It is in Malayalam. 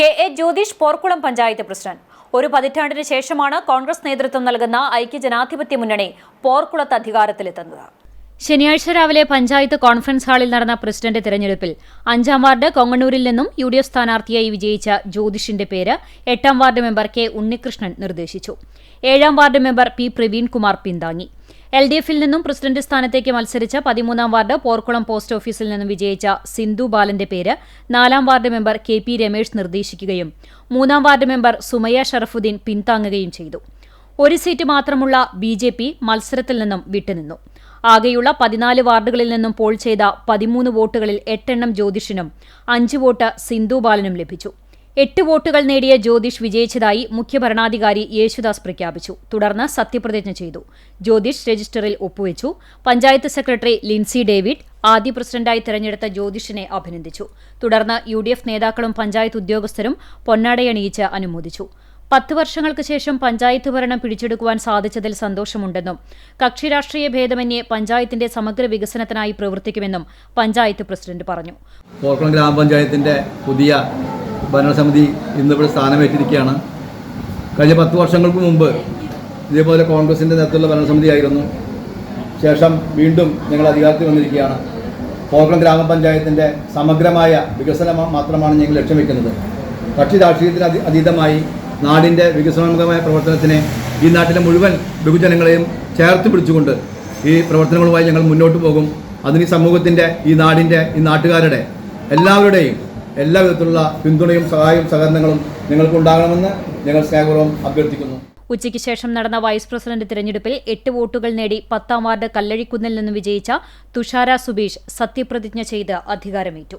K A Jyothish Porkulam panchayat president. ഒരു പതിറ്റാണ്ടിന് ശേഷമാണ് കോൺഗ്രസ് നേതൃത്വം നൽകുന്ന ഐക്യ ജനാധിപത്യ മുന്നണി പോർക്കുളത്ത് അധികാരത്തിലെത്തുന്നത്. ശനിയാഴ്ച രാവിലെ പഞ്ചായത്ത് കോൺഫറൻസ് ഹാളിൽ നടന്ന പ്രസിഡന്റ് തെരഞ്ഞെടുപ്പിൽ അഞ്ചാം വാർഡ് കൊങ്ങണ്ണൂരിൽ നിന്നും യു ഡി എഫ് സ്ഥാനാർത്ഥിയായി വിജയിച്ച ജ്യോതിഷിന്റെ പേര് എട്ടാം വാർഡ് മെമ്പർ കെ ഉണ്ണികൃഷ്ണൻ നിർദ്ദേശിച്ചു. ഏഴാം വാർഡ് മെമ്പർ പി പ്രവീൺകുമാർ പിന്താങ്ങി. എൽ ഡി എഫിൽ നിന്നും പ്രസിഡന്റ് സ്ഥാനത്തേക്ക് മത്സരിച്ച പതിമൂന്നാം വാർഡ് പോർക്കുളം പോസ്റ്റ് ഓഫീസിൽ നിന്നും വിജയിച്ച സിന്ധു ബാലന്റെ പേര് നാലാം ward member K P Ramesh നിർദ്ദേശിക്കുകയും മൂന്നാം വാർഡ് മെമ്പർ സുമയ്യ ഷറഫുദ്ദീൻ പിന്താങ്ങുകയും ചെയ്തു. ഒരു സീറ്റ് മാത്രമുള്ള ബി ജെ പി മത്സരത്തിൽ നിന്നും വിട്ടുനിന്നു. ആകെയുള്ള പതിനാല് വാർഡുകളിൽ നിന്നും പോൾ ചെയ്ത പതിമൂന്ന് വോട്ടുകളിൽ എട്ടെണ്ണം ജ്യോതിഷിനും അഞ്ച് വോട്ട് സിന്ധു ബാലനും ലഭിച്ചു. എട്ട് വോട്ടുകൾ നേടിയ ജ്യോതിഷ് വിജയിച്ചതായി മുഖ്യഭരണാധികാരി യേശുദാസ് പ്രഖ്യാപിച്ചു. തുടർന്ന് സത്യപ്രതിജ്ഞ ചെയ്തു. ജ്യോതിഷ് രജിസ്റ്ററിൽ ഒപ്പുവെച്ചു. പഞ്ചായത്ത് സെക്രട്ടറി ലിൻസി ഡേവിഡ് ആദ്യ പ്രസിഡന്റായി തെരഞ്ഞെടുത്ത ജ്യോതിഷിനെ അഭിനന്ദിച്ചു. തുടർന്ന് യു നേതാക്കളും പഞ്ചായത്ത് ഉദ്യോഗസ്ഥരും പൊന്നാടയണിയിച്ച് അനുമോദിച്ചു. പത്ത് വർഷങ്ങൾക്ക് ശേഷം പഞ്ചായത്ത് ഭരണം പിടിച്ചെടുക്കുവാൻ സാധിച്ചതിൽ സന്തോഷമുണ്ടെന്നും കക്ഷി രാഷ്ട്രീയ ഭേദമന്യേ പഞ്ചായത്തിന്റെ സമഗ്ര വികസനത്തിനായി പ്രവർത്തിക്കുമെന്നും പഞ്ചായത്ത് പ്രസിഡന്റ് പറഞ്ഞു. പോർക്കുളം ഗ്രാമപഞ്ചായത്തിന്റെ പുതിയ ഭരണസമിതി ഇന്നിവിടെ സ്ഥാനമേറ്റിരിക്കുകയാണ്. കഴിഞ്ഞ പത്ത് വർഷങ്ങൾക്ക് മുമ്പ് ഇതേപോലെ കോൺഗ്രസിന്റെ നേതൃത്വത്തിലുള്ള ഭരണസമിതിയായിരുന്നു ശേഷം വീണ്ടും ഞങ്ങൾ അധികാരത്തിൽ വന്നിരിക്കുകയാണ്. പോർക്കുളം ഗ്രാമപഞ്ചായത്തിന്റെ സമഗ്രമായ വികസനം മാത്രമാണ് ഞങ്ങൾ ലക്ഷ്യം വെക്കുന്നത്. കക്ഷി രാഷ്ട്രീയത്തിന് അതി അതീതമായി നാടിന്റെ വികസനാത്മകമായ പ്രവർത്തനത്തിന് ഈ നാട്ടിലെ മുഴുവൻ ബഹുജനങ്ങളെയും ചേർത്ത് പിടിച്ചുകൊണ്ട് ഈ പ്രവർത്തനങ്ങളുമായി ഞങ്ങൾ മുന്നോട്ട് പോകും. അതിന് ഈ സമൂഹത്തിന്റെ ഈ നാടിന്റെ ഈ നാട്ടുകാരുടെ എല്ലാവരുടെയും എല്ലാ വിധത്തിലുള്ള പിന്തുണയും സഹായവും സഹകരണങ്ങളും നിങ്ങൾക്ക് ഉണ്ടാകണമെന്ന് ഞങ്ങൾ സ്നേഹപൂർവം അഭ്യർത്ഥിക്കുന്നു. ഉച്ചയ്ക്ക് ശേഷം നടന്ന വൈസ് പ്രസിഡന്റ് തിരഞ്ഞെടുപ്പിൽ എട്ട് വോട്ടുകൾ നേടി പത്താം വാർഡ് കല്ലഴിക്കുന്നിൽ നിന്ന് വിജയിച്ച തുഷാര സുബീഷ് സത്യപ്രതിജ്ഞ ചെയ്ത് അധികാരമേറ്റു.